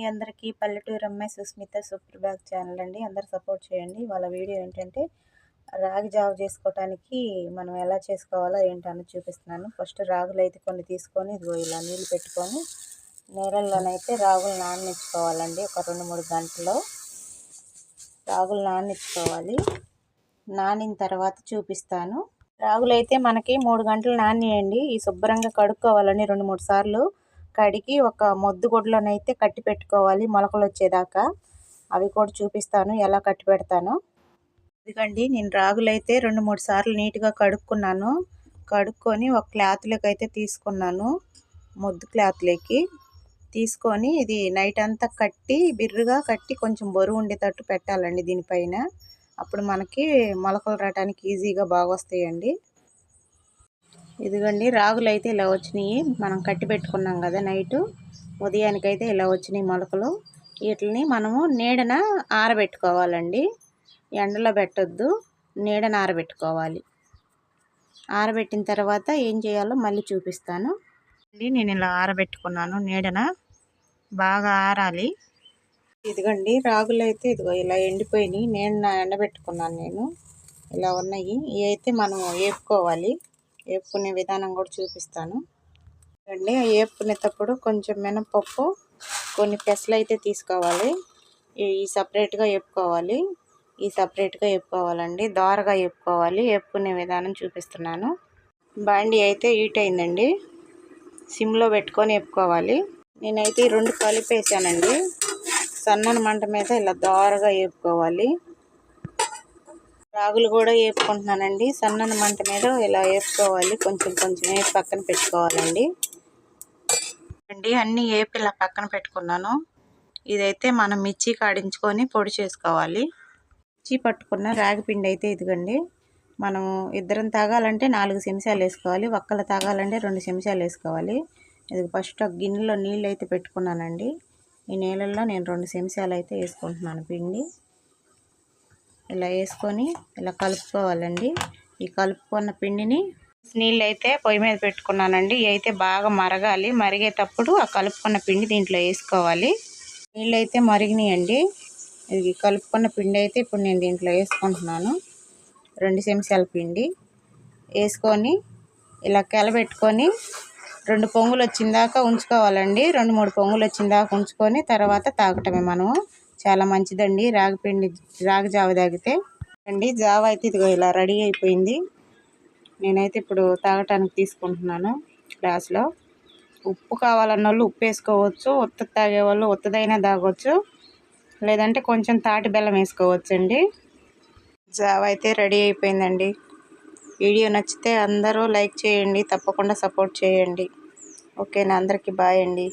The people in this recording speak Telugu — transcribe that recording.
మీ అందరికీ పల్లెటూరు అమ్మాయి సుస్మిత సూపర్ బ్యాగ్ ఛానల్ అండి. అందరు సపోర్ట్ చేయండి. వాళ్ళ వీడియో ఏంటంటే రాగి జావ చేసుకోవటానికి మనం ఎలా చేసుకోవాలో ఏంటని చూపిస్తున్నాను. ఫస్ట్ రాగులు అయితే కొన్ని తీసుకొని ఇలా నీళ్ళు పెట్టుకొని నీళ్ళల్లోనైతే రాగులు నాననిచ్చుకోవాలండి. ఒక రెండు మూడు గంటల్లో రాగులు నాననిచ్చుకోవాలి. నానిన తర్వాత చూపిస్తాను. రాగులు అయితే మనకి మూడు గంటలు నానియండి. ఈ శుభ్రంగా కడుక్కోవాలని రెండు మూడు సార్లు కడిగి ఒక మొద్దు గుడ్లోనైతే కట్టి పెట్టుకోవాలి మొలకలు వచ్చేదాకా అవి కూడా చూపిస్తాను ఎలా కట్టి పెడతాను. ఎందుకండి నేను రాగులైతే రెండు మూడు సార్లు నీట్గా కడుక్కున్నాను. కడుక్కొని ఒక క్లాత్లోకి అయితే తీసుకున్నాను మొద్దు క్లాత్లోకి. తీసుకొని ఇది నైట్ అంతా కట్టి బిర్రుగా కట్టి కొంచెం బరువు ఉండేటట్టు పెట్టాలండి దీనిపైన. అప్పుడు మనకి మొలకలు రావడానికి ఈజీగా బాగా వస్తాయండి ఇదిగోండి రాగులు అయితే ఇలా వచ్చినాయి. మనం కట్టి పెట్టుకున్నాం కదా నైటు. ఉదయానికైతే ఇలా వచ్చినాయి మొలకలు. వీటిని మనము నీడన ఆరబెట్టుకోవాలండి. ఎండలో పెట్టొద్దు. నీడన ఆరబెట్టుకోవాలి. ఆరబెట్టిన తర్వాత ఏం చేయాలో మళ్ళీ చూపిస్తాను. నేను ఇలా ఆరబెట్టుకున్నాను. నీడన బాగా ఆరాలి. ఇదిగండి రాగులు అయితే ఇదిగో ఇలా ఎండిపోయినాయి. నేను ఎండబెట్టుకున్నాను నేను. ఇలా ఉన్నాయి. ఇవి అయితే మనం వేపుకోవాలి. వేపుకునే విధానం కూడా చూపిస్తాను. అండి వేపుకునేటప్పుడు కొంచెం మినపప్పు కొన్ని పెసలు అయితే తీసుకోవాలి. ఈ సపరేట్గా వేపుకోవాలి ఈ సపరేట్గా వేపుకోవాలండి దోరగా వేపుకోవాలి వేపుకునే విధానం చూపిస్తున్నాను. బాండి అయితే హీట్ అయిందండి. సిమ్లో పెట్టుకొని వేపుకోవాలి నేనైతే ఈ రెండు కలిపేసానండి. సన్నని మంట మీద ఇలా దోరగా వేపుకోవాలి రాగులు కూడా వేపుకుంటున్నానండి. సన్నని మంట మీద ఇలా వేపుకోవాలి కొంచెం కొంచెం వేసి పక్కన పెట్టుకోవాలండి. అండి అన్నీ వేపి ఇలా పక్కన పెట్టుకున్నాను. ఇదైతే మనం మిర్చి కాడించుకొని పొడి చేసుకోవాలి. మిర్చి పట్టుకున్న రాగి పిండి అయితే ఇదిగండి. మనం ఇద్దరం తాగాలంటే నాలుగు చెంచాలు వేసుకోవాలి. ఒక్కలు తాగాలంటే రెండు చెంచాలు వేసుకోవాలి. ఇది ఫస్ట్ గిన్నెలో నీళ్ళు అయితే పెట్టుకున్నానండి. ఈ నీళ్ళల్లో నేను రెండు చెంచాలు అయితే వేసుకుంటున్నాను పిండి. ఇలా వేసుకొని ఇలా కలుపుకోవాలండి. ఈ కలుపుకున్న పిండిని నీళ్ళు అయితే పొయ్యి మీద పెట్టుకున్నానండి. అయితే బాగా మరగాలి. మరిగేటప్పుడు ఆ కలుపుకున్న పిండి దీంట్లో వేసుకోవాలి. నీళ్ళు అయితే మరిగినాయండి. ఇది కలుపుకున్న పిండి అయితే ఇప్పుడు నేను దీంట్లో వేసుకుంటున్నాను. రెండు చెంచాల పిండి వేసుకొని ఇలా కెలబెట్టుకొని రెండు పొంగులు వచ్చిందాక ఉంచుకోవాలండి. రెండు మూడు పొంగులు వచ్చిందాక ఉంచుకొని తర్వాత తాగటమే మనము. చాలా మంచిదండి. రాగి పిండి రాగి జావ తాగితే. అండి జావ అయితే ఇదిగో ఇలా రెడీ అయిపోయింది. నేనైతే ఇప్పుడు తాగటానికి తీసుకుంటున్నాను గ్లాస్లో. ఉప్పు కావాలన్న వాళ్ళు ఉప్పు వేసుకోవచ్చు. ఉత్త తాగే వాళ్ళు ఉత్తదైనా తాగొచ్చు. లేదంటే కొంచెం తాటి బెల్లం వేసుకోవచ్చు అండి జావ అయితే రెడీ అయిపోయిందండి. వీడియో నచ్చితే అందరూ లైక్ చేయండి. తప్పకుండా సపోర్ట్ చేయండి. ఓకేనా? అందరికీ బాయ్ అండి.